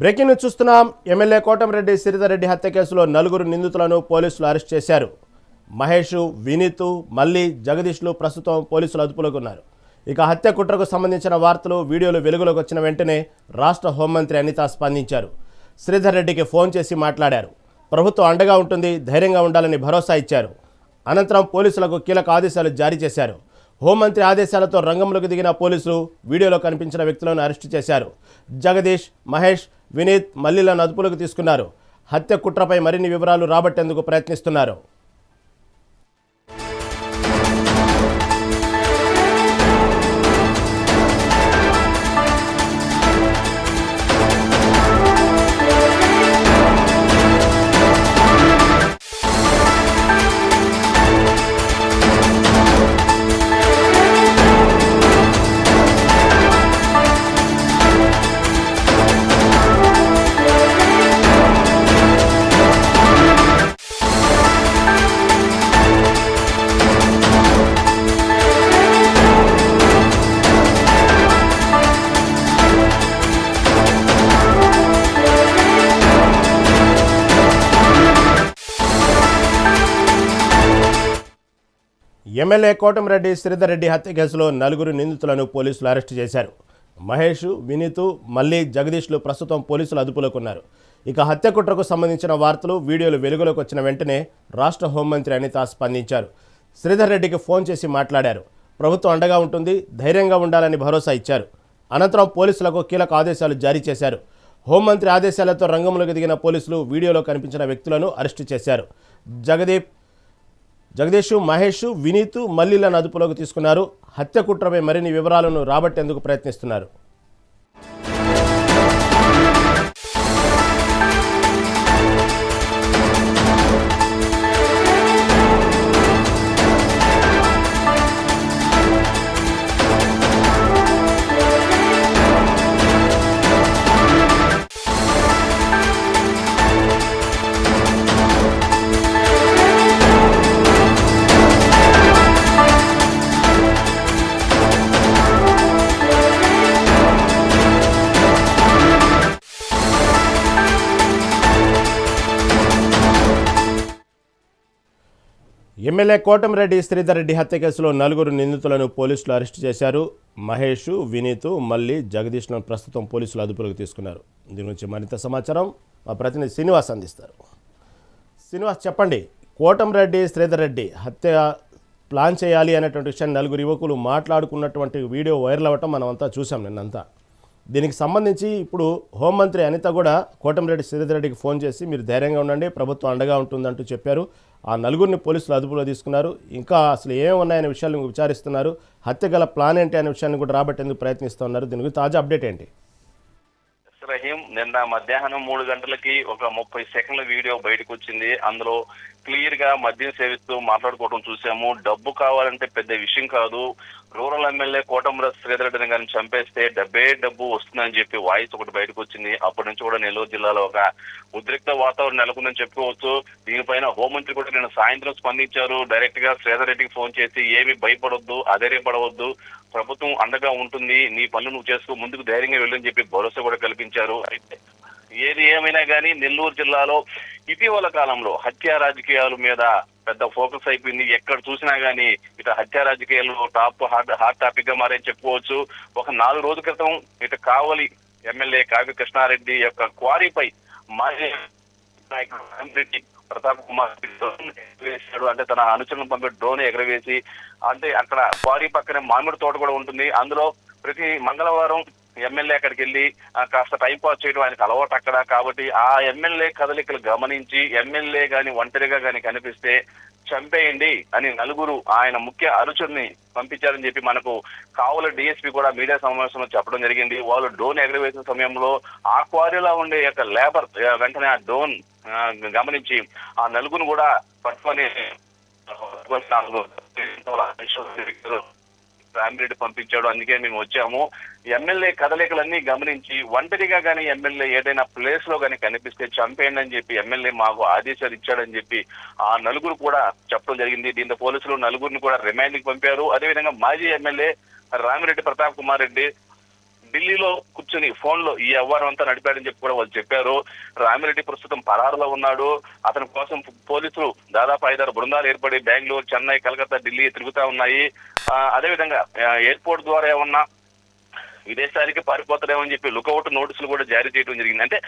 Breaking news చూస్తున్నాం. MLA Kotamreddy సిరితారెడ్డి హత్య కేసులో నలుగురు నిందితులను పోలీసులు అరెస్ట్ చేశారు. మహేష్ వినీత్ మల్లి జగదీష్లు ప్రస్తుతం పోలీసులు అదుపులోకి ఉన్నారు. ఇక హత్య కుట్రకు సంబంధించిన వార్తలు వీడియోలు వెలుగులోకి వచ్చిన వెంటనే రాష్ట్ర హోంమంత్రి అనిత స్పందించారు. శ్రీధర్ రెడ్డికి ఫోన్ చేసి మాట్లాడారు. ప్రభుత్వం అండగా ఉంటుంది ధైర్యంగా ఉండాలని భరోసా ఇచ్చారు. అనంతరం పోలీసులకు కీలక ఆదేశాలు జారీ చేశారు. హోంమంత్రి ఆదేశాలతో రంగంలోకి దిగిన పోలీసులు వీడియోలో కనిపించిన వ్యక్తులను అరెస్టు చేశారు. జగదీష్ మహేష్ వినీత్ మల్లిలను అదుపులోకి తీసుకున్నారు. హత్య కుట్రపై మరిన్ని వివరాలు రాబట్టేందుకు ప్రయత్నిస్తున్నారు. ఎమ్మెల్యే కోటమిరెడ్డి శ్రీధర్ రెడ్డి హత్య కేసులో నలుగురు నిందితులను పోలీసులు అరెస్టు చేశారు. మహేష్ వినీతు మల్లి జగదీష్లు ప్రస్తుతం పోలీసులు అదుపులోకి ఉన్నారు ఇక హత్య కుట్రకు సంబంధించిన వార్తలు వీడియోలు వెలుగులోకి వచ్చిన వెంటనే రాష్ట్ర హోంమంత్రి అనిత స్పందించారు. శ్రీధర్ రెడ్డికి ఫోన్ చేసి మాట్లాడారు. ప్రభుత్వం అండగా ఉంటుంది ధైర్యంగా ఉండాలని భరోసా ఇచ్చారు. అనంతరం పోలీసులకు కీలక ఆదేశాలు జారీ చేశారు. హోంమంత్రి ఆదేశాలతో రంగంలోకి దిగిన పోలీసులు వీడియోలో కనిపించిన వ్యక్తులను అరెస్టు చేశారు. జగదీప్ జగదీష్ మహేష్ వినీత్ మల్లిలను అదుపులోకి తీసుకున్నారు. హత్య కుట్రపై మరిన్ని వివరాలను రాబట్టేందుకు ప్రయత్నిస్తున్నారు. ఎమ్మెల్యే కోటమిరెడ్డి శ్రీధర్ రెడ్డి హత్య కేసులో నలుగురు నిందితులను పోలీసులు అరెస్టు చేశారు. మహేష్ వినీత్ మల్లి జగదీష్ను ప్రస్తుతం పోలీసులు అదుపులోకి తీసుకున్నారు. దీని గురించి మరింత సమాచారం మా ప్రతినిధి శ్రీనివాస్ అందిస్తారు. శ్రీనివాస్ చెప్పండి. కోటమిరెడ్డి శ్రీధర్ రెడ్డి హత్య ప్లాన్ చేయాలి అనేటువంటి విషయాన్ని నలుగురు యువకులు మాట్లాడుకున్నటువంటి వీడియో వైరల్ అవ్వటం మనం అంతా చూసాం నిన్నంతా. దీనికి సంబంధించి ఇప్పుడు హోంమంత్రి అనిత కూడా కోటమిరెడ్డి శ్రీధర్ రెడ్డికి ఫోన్ చేసి మీరు ధైర్యంగా ఉండండి ప్రభుత్వం అండగా ఉంటుందంటూ చెప్పారు. ఆ నలుగురిని పోలీసులు అదుపులో తీసుకున్నారు. ఇంకా అసలు ఏమేమి ఉన్నాయనే విషయాలు విచారిస్తున్నారు. హత్య గల ప్లాన్ ఏంటి అనే విషయాన్ని కూడా రాబట్టేందుకు ప్రయత్నిస్తున్నారు. దీని గురించి తాజా అప్డేట్ ఏంటి? రహీం నిన్న మధ్యాహ్నం మూడు గంటలకి ఒక ముప్పై సెకండ్ల వీడియో బయటకు వచ్చింది అందులో క్లియర్గా మద్యం సేవిస్తూ మాట్లాడుకోవడం చూసాము. డబ్బు కావాలంటే పెద్ద విషయం కాదు. రూరల్ ఎమ్మెల్యే కోటమర శ్రీధర్ రెడ్డిని కానీ చంపేస్తే డబ్బే డబ్బు వస్తుందని చెప్పి వాయిస్ ఒకటి బయటకు వచ్చింది. అప్పటి నుంచి కూడా నెల్లూరు జిల్లాలో ఒక ఉద్రిక్త వాతావరణం నెలకొందని చెప్పుకోవచ్చు. దీనిపైన హోంమంత్రి కూడా నేను సాయంత్రం స్పందించారు. డైరెక్ట్గా శ్రీధర్ రెడ్డికి ఫోన్ చేసి ఏమి భయపడొద్దు అధైర్యపడవద్దు. ప్రభుత్వం అండగా ఉంటుంది. నీ పనులు నువ్వు చేసుకో ముందుకు ధైర్యంగా వెళ్ళని చెప్పి భరోసా కూడా కల్పించారు. అయితే ఏది ఏమైనా కానీ నెల్లూరు జిల్లాలో ఇటీవల కాలంలో హత్య రాజకీయాల మీద పెద్ద ఫోకస్ అయిపోయింది. ఎక్కడ చూసినా గానీ ఇటు హత్య రాజకీయాలు టాప్ హాట్ హాట్ టాపిక్గా మారని చెప్పుకోవచ్చు. ఒక నాలుగు రోజుల క్రితం ఇటు కావలి ఎమ్మెల్యే కావ్య కృష్ణారెడ్డి యొక్క క్వారీపై మాజీ నాయకుడు ప్రతాప్ కుమార్ డ్రోన్ అంటే తన అనుచరులను పంపే డ్రోన్ ఎగరవేసి అంటే అక్కడ క్వారీ పక్కనే మామిడి తోట కూడా ఉంటుంది. అందులో ప్రతి మంగళవారం ఎమ్మెల్యే అక్కడికి వెళ్ళి కాస్త టైం పాస్ చేయడం ఆయనకు అలవాటు అక్కడ. కాబట్టి ఆ ఎమ్మెల్యే కదలికలు గమనించి ఎమ్మెల్యే గాని ఒంటరిగా గాని కనిపిస్తే చంపేయండి అని నలుగురు ఆయన ముఖ్య అనుచరుని పంపించారని చెప్పి మనకు కావుల డిఎస్పీ కూడా మీడియా సమావేశంలో చెప్పడం జరిగింది. వాళ్ళు డోన్ ఎగరవేసిన సమయంలో ఆ క్వారీలో ఉండే యొక్క లేబర్ వెంటనే ఆ డోన్ గమనించి ఆ నలుగురు కూడా పట్టుకొని రామిరెడ్డి పంపించాడు. అందుకే మేము వచ్చాము. ఎమ్మెల్యే కదలికలన్నీ గమనించి ఒంటరిగా కానీ ఎమ్మెల్యే ఏదైనా ప్లేస్లో కానీ కనిపిస్తే చంపేయండి అని చెప్పి ఎమ్మెల్యే మాకు ఆదేశాలు ఇచ్చాడని చెప్పి ఆ నలుగురు కూడా చెప్పడం జరిగింది. దీంతో పోలీసులు నలుగురిని కూడా రిమాండ్కి పంపారు. అదేవిధంగా మాజీ ఎమ్మెల్యే రామిరెడ్డి ప్రతాప్ కుమార్ రెడ్డి ఢిల్లీలో కూర్చొని ఫోన్లో ఈ వ్యవహారం అంతా నడిపాడని చెప్పి కూడా వాళ్ళు చెప్పారు. రామిరెడ్డి ప్రస్తుతం పరారులో ఉన్నాడు. అతని కోసం పోలీసులు దాదాపు ఐదారు బృందాలు ఏర్పడి బెంగళూరు చెన్నై కలకత్తా ఢిల్లీ తిరుగుతా ఉన్నాయి. ఆ, అదేవిధంగా ఎయిర్పోర్ట్ ద్వారా ఏమన్నా విదేశాలకి పారిపోతారేమని చెప్పి లుకౌట్ నోటీసులు కూడా జారీ చేయడం జరిగింది. అంటే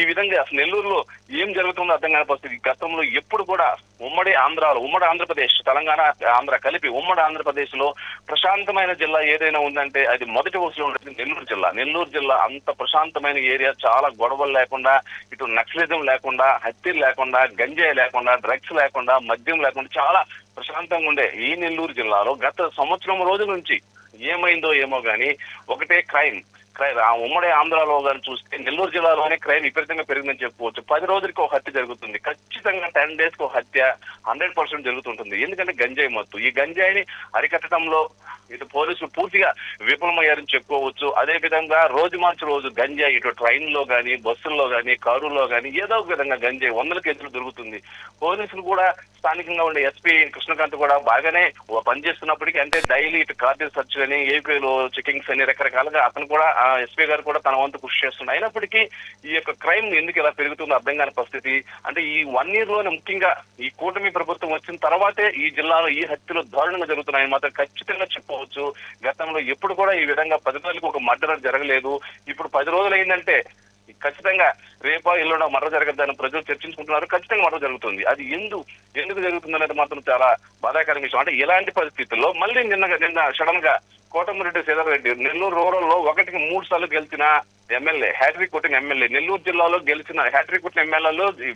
ఈ విధంగా అసలు నెల్లూరులో ఏం జరుగుతుందో అర్థం కాని పరిస్థితి. గతంలో ఎప్పుడు కూడా ఉమ్మడి ఆంధ్రాలో ఉమ్మడి ఆంధ్రప్రదేశ్ తెలంగాణ ఆంధ్ర కలిపి ఉమ్మడి ఆంధ్రప్రదేశ్లో ప్రశాంతమైన జిల్లా ఏదైనా ఉందంటే అది మొదటి వరుసలో ఉండేది నెల్లూరు జిల్లా. నెల్లూరు జిల్లా అంత ప్రశాంతమైన ఏరియా చాలా గొడవలు లేకుండా ఇటు నక్సలిజం లేకుండా హత్యలు లేకుండా గంజాయి లేకుండా డ్రగ్స్ లేకుండా మద్యం లేకుండా చాలా ప్రశాంతంగా ఉండే ఈ నెల్లూరు జిల్లాలో గత సంవత్సరం రోజుల నుంచి ఏమైందో ఏమో కానీ ఒకటే క్రైమ్. క్రైమ్ ఉమ్మడి ఆంధ్రాలో కానీ చూస్తే నెల్లూరు జిల్లాలోనే క్రైమ్ విపరీతంగా పెరిగిందని చెప్పుకోవచ్చు. పది రోజులకి ఒక హత్య జరుగుతుంది. ఖచ్చితంగా టెన్ డేస్కి ఒక హత్య హండ్రెడ్ పర్సెంట్ జరుగుతుంటుంది. ఎందుకంటే గంజాయి మత్తు. ఈ గంజాయిని అరికట్టడంలో ఇటు పోలీసులు పూర్తిగా విఫలమయ్యారని చెప్పుకోవచ్చు. అదే విధంగా రోజు మార్చి రోజు గంజాయి ఇటు ట్రైన్లో గాని బస్సుల్లో గానీ కారులో గానీ ఏదో ఒక విధంగా గంజాయి వందల కేసులు దొరుకుతుంది. పోలీసులు కూడా స్థానికంగా ఉండే ఎస్పీ కృష్ణకాంత్ కూడా బాగానే పనిచేస్తున్నప్పటికీ అంటే డైలీ ఇటు కార్డియల్ సర్చ్ అని ఏపీలో చెకింగ్స్ అని రకరకాలుగా అతను కూడా ఎస్పీ గారు కూడా తన వంతు కృషి చేస్తున్నారు. అయినప్పటికీ ఈ యొక్క క్రైమ్ ఎందుకు ఇలా పెరుగుతుందో అర్థం కాని పరిస్థితి. అంటే ఈ వన్ ఇయర్లోనే ముఖ్యంగా ఈ కూటమి ప్రభుత్వం వచ్చిన తర్వాతే ఈ జిల్లాలో ఈ హత్యలు దారుణంగా జరుగుతున్నాయని మాత్రం ఖచ్చితంగా చెప్పుకోవచ్చు గతంలో ఎప్పుడు కూడా ఈ విధంగా పది రోజులకు ఒక మర్డర్ జరగలేదు. ఇప్పుడు పది రోజులు అయిందంటే ఖచ్చితంగా రేపా ఎల్లుండ మరో జరగద్దని ప్రజలు చర్చించుకుంటున్నారు. ఖచ్చితంగా మరో జరుగుతుంది. అది ఎందు ఎందుకు జరుగుతుంది అనేది మాత్రం చాలా బాధాకరం విషయం. అంటే ఇలాంటి పరిస్థితుల్లో మళ్ళీ నిన్న నిన్న సడన్గా కోటమిరెడ్డి శ్రీధర్ రెడ్డి నెల్లూరు రూరల్లో ఒకటికి మూడు సార్లు గెలిచిన ఎమ్మెల్యే హ్యాట్రిక్ కొట్టిన ఎమ్మెల్యే నెల్లూరు జిల్లాలో గెలిచిన హ్యాట్రిక్ కొట్టిన ఎమ్మెల్యేలు ఈ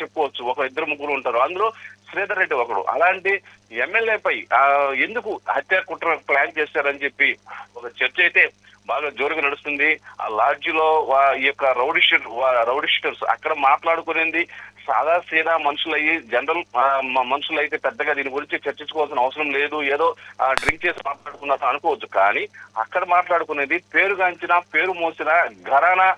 చెప్పుకోవచ్చు ఒక ఇద్దరు ముగ్గురు ఉంటారు. అందులో శ్రీధర్ రెడ్డి ఒకడు. అలాంటి ఎమ్మెల్యేపై ఆ, ఎందుకు హత్య కుట్ర ప్లాన్ చేశారని చెప్పి ఒక చర్చ అయితే బాగా జోరుగా నడుస్తుంది. ఆ లాడ్జ్లో వా- ఈ యొక్క రౌడిస్టర్ రౌడిస్టర్స్ అక్కడ మాట్లాడుకునేది సాదా సీదా మనుషులయ్యి జనరల్ మనుషులు అయితే పెద్దగా దీని గురించి చర్చించుకోవాల్సిన అవసరం లేదు. ఏదో డ్రింక్ చేసి మాట్లాడుకున్నారు అనుకోవచ్చు. కానీ అక్కడ మాట్లాడుకునేది పేరుగాంచిన పేరు మోసిన ఘరానా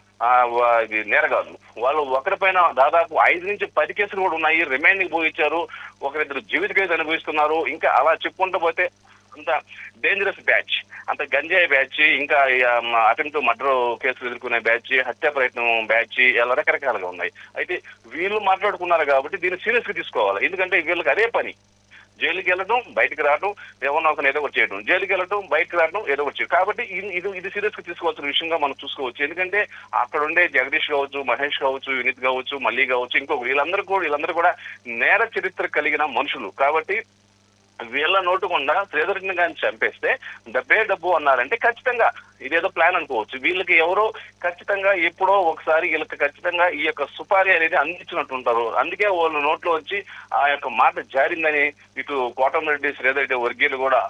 ఇది నేరగాళ్ళు వాళ్ళు ఒకరిపైన దాదాపు ఐదు నుంచి పది కేసులు కూడా ఉన్నాయి. రిమైండింగ్ పోయించారు ఒకరిద్దరు జీవిత ఖైదు అనుభవిస్తున్నారు. ఇంకా అలా చెప్పుకుంటూ పోతే అంత డేంజరస్ బ్యాచ్ అంత గంజాయి బ్యాచ్ ఇంకా um, అటెంప్ట్ మర్డర్ కేసులు ఎదుర్కొనే బ్యాచ్ హత్య ప్రయత్నం బ్యాచ్ ఇలా రకరకాలుగా ఉన్నాయి. అయితే వీళ్ళు మాట్లాడుకున్నారు కాబట్టి దీన్ని సీరియస్గా తీసుకోవాలి. ఎందుకంటే వీళ్ళకి అదే పని. జైలుకి వెళ్ళడం బయటకు రావడం ఏమన్నా ఒక ఏదో ఒకటి చేయడం జైలుకి వెళ్ళడం బయటకు రావడం ఏదో ఒకటి చేయడం కాబట్టి ఇది ఇది సీరియస్గా తీసుకోవాల్సిన విషయంగా మనం చూసుకోవచ్చు. ఎందుకంటే అక్కడ ఉండే జగదీష్ కావచ్చు మహేష్ కావచ్చు వినీత్ కావచ్చు మళ్ళీ కావచ్చు ఇంకొక వీళ్ళందరూ కూడా వీళ్ళందరూ కూడా నేర చరిత్ర కలిగిన మనుషులు. కాబట్టి వీళ్ళ నోటుకుండా శ్రీధర్ని కానీ చంపేస్తే డబ్బే డబ్బు అన్నారంటే ఖచ్చితంగా ఇదేదో ప్లాన్ అనుకోవచ్చు. వీళ్ళకి ఎవరో ఖచ్చితంగా ఎప్పుడో ఒకసారి వీళ్ళకి ఖచ్చితంగా ఈ యొక్క సుపారీ అనేది అందించినట్టు ఉంటారు అందుకే వాళ్ళ నోట్లో వచ్చి ఆ యొక్క మాట జారిందని ఇటు కోటమిరెడ్డి శ్రీధర్ రెడ్డి వర్గీయులు కూడా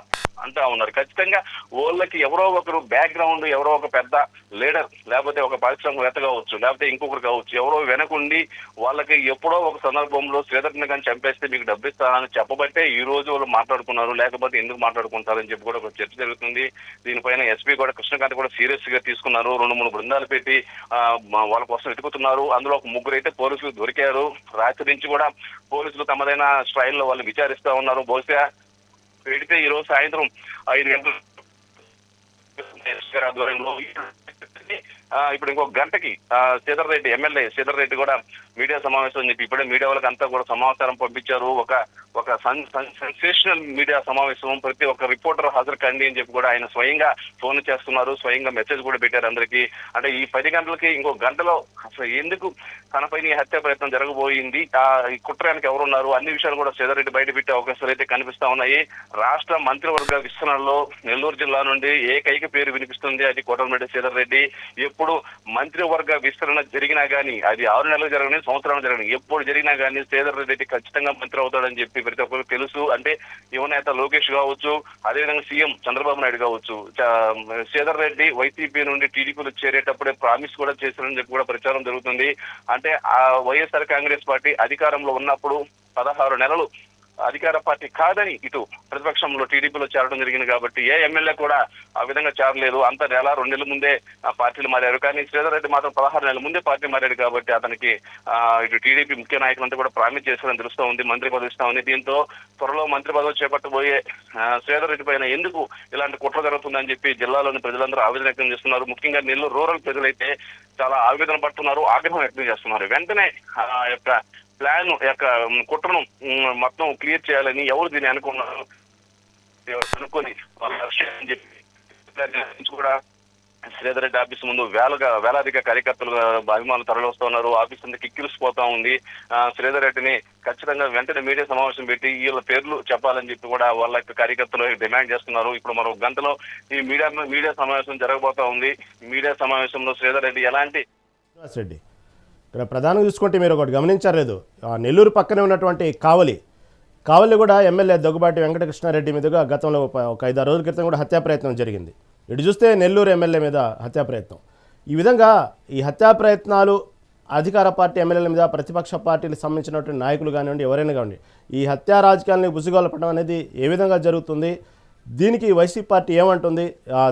అంటా ఉన్నారు. ఖచ్చితంగా వాళ్ళకి ఎవరో ఒకరు బ్యాక్గ్రౌండ్ ఎవరో ఒక పెద్ద లీడర్ లేకపోతే ఒక పారిశ్రామికవేత్త కావచ్చు లేకపోతే ఇంకొకరు కావచ్చు ఎవరో వెనకుండి వాళ్ళకి ఎప్పుడో ఒక సందర్భంలో శ్రీధర్ని కానీ చంపేస్తే మీకు డబ్బు ఇస్తానని చెప్పబట్టే ఈ రోజు వాళ్ళు మాట్లాడుకున్నారు. లేకపోతే ఎందుకు మాట్లాడుకుంటారని చెప్పి కూడా ఒక చర్చ జరుగుతుంది. దీనిపైన ఎస్పీ కూడా కృష్ణకాంత్ కూడా సీరియస్గా తీసుకున్నారు. రెండు మూడు బృందాలు పెట్టి వాళ్ళ కోసం వెతుకుతున్నారు. అందులో ఒక ముగ్గురు అయితే పోలీసులు దొరికారు. రాత్రి నుంచి కూడా పోలీసులు తమదైన స్టైల్లో వాళ్ళు విచారిస్తా ఉన్నారు. బహుశా పెడితే ఈ రోజు సాయంత్రం ఐదు గంటలు ఆధ్వర్యంలో ఇప్పుడు ఇంకో గంటకి ఆ, శ్రీధర్ రెడ్డి ఎమ్మెల్యే శ్రీధర్ రెడ్డి కూడా మీడియా సమావేశం అని చెప్పి ఇప్పుడే మీడియా వాళ్ళకి అంతా కూడా సమాచారం పంపించారు. ఒక ఒక సెన్సేషనల్ మీడియా సమావేశం. ప్రతి ఒక్క రిపోర్టర్ హాజరు కండి అని చెప్పి కూడా ఆయన స్వయంగా ఫోన్ చేస్తున్నారు. స్వయంగా మెసేజ్ కూడా పెట్టారు అందరికీ. అంటే ఈ పది గంటలకి ఇంకో గంటలో అసలు ఎందుకు తనపైన ఈ హత్య ప్రయత్నం జరగబోయింది? ఆ ఈ కుట్రానికి ఎవరున్నారు? అన్ని విషయాలు కూడా శ్రీధర్ బయట పెట్టే అవకాశాలు అయితే కనిపిస్తా ఉన్నాయి. రాష్ట్ర మంత్రివర్గ విస్తరణలో నెల్లూరు జిల్లా నుండి ఏకైక పేరు వినిపిస్తుంది. అది కోటమిరెడ్డి శ్రీధర్ రెడ్డి. ఎప్పుడు మంత్రివర్గ విస్తరణ జరిగినా కానీ అది ఆరు నెలలు జరగని సంవత్సరాలు జరగడం ఎప్పుడు జరిగినా కానీ శ్రీధర్ రెడ్డి ఖచ్చితంగా మంత్రి అవుతాడని చెప్పి ప్రతి ఒక్కరికి తెలుసు. అంటే యువనేత లోకేష్ కావచ్చు అదేవిధంగా సీఎం చంద్రబాబు నాయుడు కావచ్చు. శ్రీధర్ రెడ్డి వైసీపీ నుండి టీడీపీలో చేరేటప్పుడే ప్రామిస్ కూడా చేశారని చెప్పి కూడా ప్రచారం జరుగుతుంది. అంటే ఆ వైఎస్ఆర్ కాంగ్రెస్ పార్టీ అధికారంలో ఉన్నప్పుడు పదహారు నెలలు అధికార పార్టీ కాదని ఇటు ప్రతిపక్షంలో టీడీపీలో చేరడం జరిగింది కాబట్టి ఏ ఎమ్మెల్యే కూడా ఆ విధంగా చేరలేదు. అంత నెల రెండు నెలల ముందే పార్టీలు మారారు. కానీ శ్రీధర్ రెడ్డి మాత్రం పదహారు నెలల ముందే పార్టీ మారాడు కాబట్టి అతనికి ఇటు టీడీపీ ముఖ్య నాయకులంతా కూడా ప్రామిస్ చేశారని తెలుస్తూ ఉంది మంత్రి పదవి ఇస్తా ఉంది. దీంతో త్వరలో మంత్రి పదవి చేపట్టబోయే శ్రీధర్ రెడ్డి పైన ఎందుకు ఇలాంటి కుట్ర జరుగుతుందని చెప్పి జిల్లాలోని ప్రజలందరూ ఆవేదన వ్యక్తం చేస్తున్నారు. ముఖ్యంగా నెల్లూరు రూరల్ ప్రజలైతే చాలా ఆవేదన పడుతున్నారు ఆగ్రహం వ్యక్తం చేస్తున్నారు. వెంటనే ఆ యొక్క ప్లాన్ యొక్క కుట్రను మొత్తం క్లియర్ చేయాలని ఎవరు దీన్ని అనుకున్నారు? అనుకొని అని చెప్పి కూడా శ్రీధర్ రెడ్డి ఆఫీస్ ముందు వేలగా వేలాదిగా కార్యకర్తలు అభిమానులు తరలిస్తున్నారు ఆఫీస్ అంతా కిక్కిరిసిపోతా ఉంది. శ్రీధర్ రెడ్డిని ఖచ్చితంగా వెంటనే మీడియా సమావేశం పెట్టి వీళ్ళ పేర్లు చెప్పాలని చెప్పి కూడా వాళ్ళ యొక్క కార్యకర్తలు డిమాండ్ చేస్తున్నారు. ఇప్పుడు మరో గంటలో ఈ మీడియా మీడియా సమావేశం జరగబోతా ఉంది. మీడియా సమావేశంలో శ్రీధర్ రెడ్డి ఎలాంటి రెడ్డి ఇక్కడ ప్రధానంగా చూసుకుంటే మీరు ఒకటి గమనించలేదు ఆ నెల్లూరు పక్కనే ఉన్నటువంటి కావలి. కావలి కూడా ఎమ్మెల్యే దగ్గుబాటి వెంకటకృష్ణారెడ్డి మీదుగా గతంలో ఒక ఒక ఐదారు రోజుల క్రితం కూడా హత్యా ప్రయత్నం జరిగింది. ఇటు చూస్తే నెల్లూరు ఎమ్మెల్యే మీద హత్యా ప్రయత్నం. ఈ విధంగా ఈ హత్యా ప్రయత్నాలు అధికార పార్టీ ఎమ్మెల్యేల మీద ప్రతిపక్ష పార్టీలకు సంబంధించినటువంటి నాయకులు కానివ్వండి ఎవరైనా కానివ్వండి ఈ హత్యా రాజకీయాలని బుసుగొలపడం అనేది ఏ విధంగా జరుగుతుంది? దీనికి వైసీపీ పార్టీ ఏమంటుంది?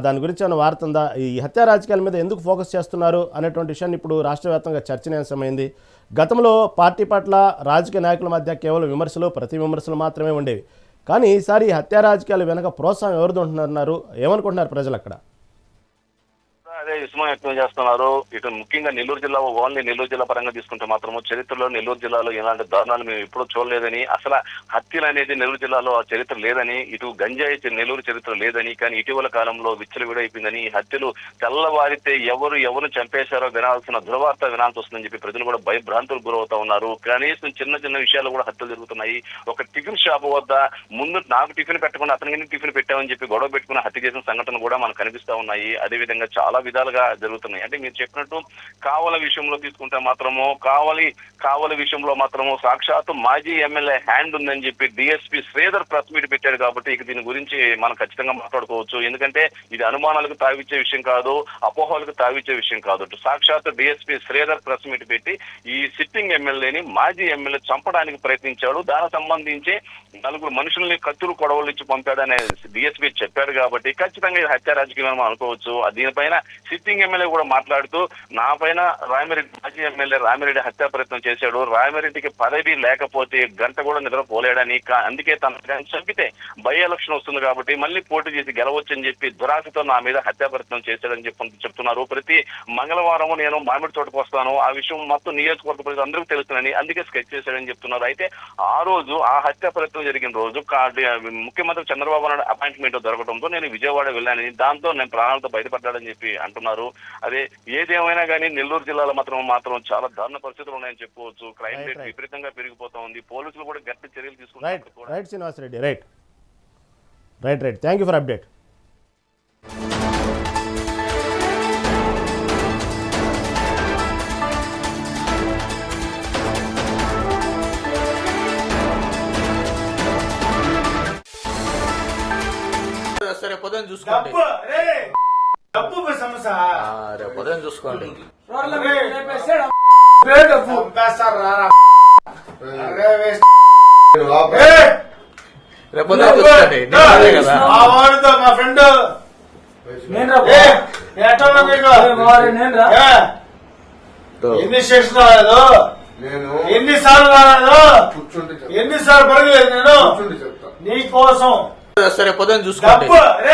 దాని గురించి ఏమైనా వార్తందా ఈ హత్యా రాజకీయాల మీద ఎందుకు ఫోకస్ చేస్తున్నారు అనేటువంటి విషయాన్ని ఇప్పుడు రాష్ట్ర వ్యాప్తంగా చర్చనీయాంశమైంది గతంలో పార్టీ పట్ల రాజకీయ నాయకుల మధ్య కేవలం విమర్శలు ప్రతి విమర్శలు మాత్రమే ఉండేవి. కానీ ఈసారి ఈ హత్యా రాజకీయాలు వెనక ప్రోత్సాహం ఎవరిది ఉంటున్నారు ఏమనుకుంటున్నారు ప్రజలు అక్కడ? అలాగే విస్మయం వ్యక్తం చేస్తున్నారు. ఇటు ముఖ్యంగా నెల్లూరు జిల్లా ఓన్లీ నెల్లూరు జిల్లా పరంగా తీసుకుంటే మాత్రము చరిత్రలో నెల్లూరు జిల్లాలో ఇలాంటి దారుణాలు మేము ఎప్పుడూ చూడలేదని అసలు హత్యలు అనేది నెల్లూరు జిల్లాలో ఆ చరిత్ర లేదని ఇటు గంజాయి నెల్లూరు చరిత్ర లేదని కానీ ఇటీవల కాలంలో విచ్చలవిడైపోయిందని ఈ హత్యలు తెల్లవారితే ఎవరు ఎవరు చంపేశారో వినాల్సిన దుర్వార్త వినాల్సి వస్తుందని చెప్పి ప్రజలు కూడా భయభ్రాంతులు గురవుతా ఉన్నారు. కనీసం చిన్న చిన్న విషయాలు కూడా హత్యలు జరుగుతున్నాయి. ఒక టిఫిన్ షాప్ వద్ద ముందు నాకు టిఫిన్ పెట్టకుండా అతనికి టిఫిన్ పెట్టామని చెప్పి గొడవ పెట్టుకుని హత్య చేసిన సంఘటన కూడా మనకు కనిపిస్తా ఉన్నాయి. అదే విధంగా చాలా విధాలుగా జరుగుతున్నాయి. అంటే మీరు చెప్పినట్టు కావల విషయంలో తీసుకుంటే మాత్రము కావలి కావలి విషయంలో మాత్రము సాక్షాత్తు మాజీ ఎమ్మెల్యే హ్యాండ్ ఉందని చెప్పి డిఎస్పీ శ్రీధర్ ప్రెస్ మీట్ పెట్టాడు కాబట్టి ఇక దీని గురించి మనం ఖచ్చితంగా మాట్లాడుకోవచ్చు. ఎందుకంటే ఇది అనుమానాలకు తావిచ్చే విషయం కాదు అపోహలకు తావిచ్చే విషయం కాదు సాక్షాత్ సాక్షాత్తు డిఎస్పీ శ్రీధర్ ప్రెస్ మీట్ పెట్టి ఈ సిట్టింగ్ ఎమ్మెల్యేని మాజీ ఎమ్మెల్యే చంపడానికి ప్రయత్నించాడు. దానికి సంబంధించి నలుగురు మనుషుల్ని కత్తులు కొడవలు ఇచ్చి పంపాడనే డిఎస్పీ చెప్పాడు కాబట్టి ఖచ్చితంగా ఇది హత్య రాజకీయం మనం అనుకోవచ్చు. దీనిపైన సిట్టింగ్ ఎమ్మెల్యే కూడా మాట్లాడుతూ నా పైన రామిరెడ్డి మాజీ ఎమ్మెల్యే రామిరెడ్డి హత్యా ప్రయత్నం చేశాడు. రామిరెడ్డికి పదవి లేకపోతే గంట కూడా నిద్రపోలేడని అందుకే తన చంపితే బై ఎలక్షన్ వస్తుంది కాబట్టి మళ్ళీ పోటీ చేసి గెలవచ్చని చెప్పి దురాశతో నా మీద హత్యా ప్రయత్నం చేశాడని చెప్పి చెప్తున్నారు. ప్రతి మంగళవారం నేను మామిడి తోటకు వస్తాను. ఆ విషయం మొత్తం నియోజకవర్గ ప్రజలు అందరికీ తెలుస్తుందని అందుకే స్కెచ్ చేశాడని చెప్తున్నారు. అయితే ఆ రోజు ఆ హత్యా ప్రయత్నం జరిగిన రోజు కా- ముఖ్యమంత్రి చంద్రబాబు నాయుడు అపాయింట్మెంట్ దొరకడంతో నేను విజయవాడ వెళ్ళానని దాంతో నేను ప్రాణాలతో బయటపడ్డాడని చెప్పి అంటున్నారు. అదే ఏదేమైనా కానీ నెల్లూరు జిల్లాలో మాత్రం మాత్రం చాలా దారుణ పరిస్థితులు ఉన్నాయని చెప్పుకోవచ్చు. Crime rate. విపరీతంగా పెరిగిపోతా ఉంది. పోలీసులు కూడా గట్టి చర్యలు కూడా. Right Srinivas Reddy. Right right right thank you for update సరే పొద్దున చూసుకోండి. డబ్బు సమస్య. రేపు చూసుకోండి. రేపు! చూసుకోండి. కదా. మా వాడితో మా ఫ్రెండ్! ఎన్ని స్టేషన్ రాలేదు? నేను ఎన్ని సార్లు రాలేదు. ఎన్ని సార్లు పడగలేదు నేను? నీ కోసం సరే పొద్దున చూసుకోండి.